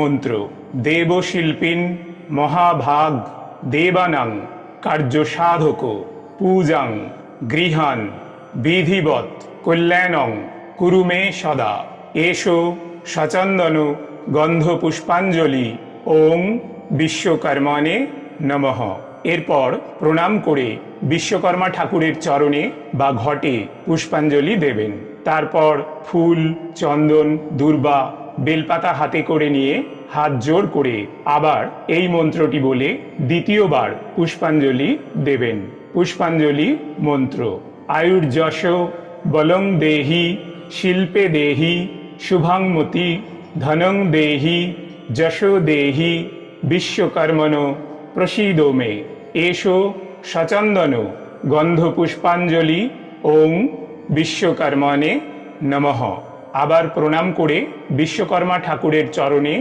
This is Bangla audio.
মন্ত্র, দেবশিল্পিন মহাভাগ, দেবানাং কার্য সাধক পূজাং, গৃহান, বিধিবৎ, কল্যাণং কুরুমে সদা। এসো সচন্দন গন্ধ পুষ্পাঞ্জলি ওং বিশ্বকর্মণে নমঃ। এরপর প্রণাম করে বিশ্বকর্মা ঠাকুরের চরণে বা ঘটে পুষ্পাঞ্জলি দেবেন। তারপর ফুল, চন্দন, দুর্বা বেলপাতা হাতে করে নিয়ে হাত জোর করে আবার এই মন্ত্রটি বলে দ্বিতীয়বার পুষ্পাঞ্জলি দেবেন। পুষ্পাঞ্জলি মন্ত্র। আয়ুর্যশ বলং দেহি, শিল্পে দেহি শুভাংমতি ধনং দেহি, যশো দেহি, বিশ্বকর্মণ প্রসীদ মে। এসো সচন্দন গন্ধ পুষ্পাঞ্জলি ওং বিশ্বকর্মণে নমঃ। আবার প্রণাম করে বিশ্বকর্মা ঠাকুরের চরণে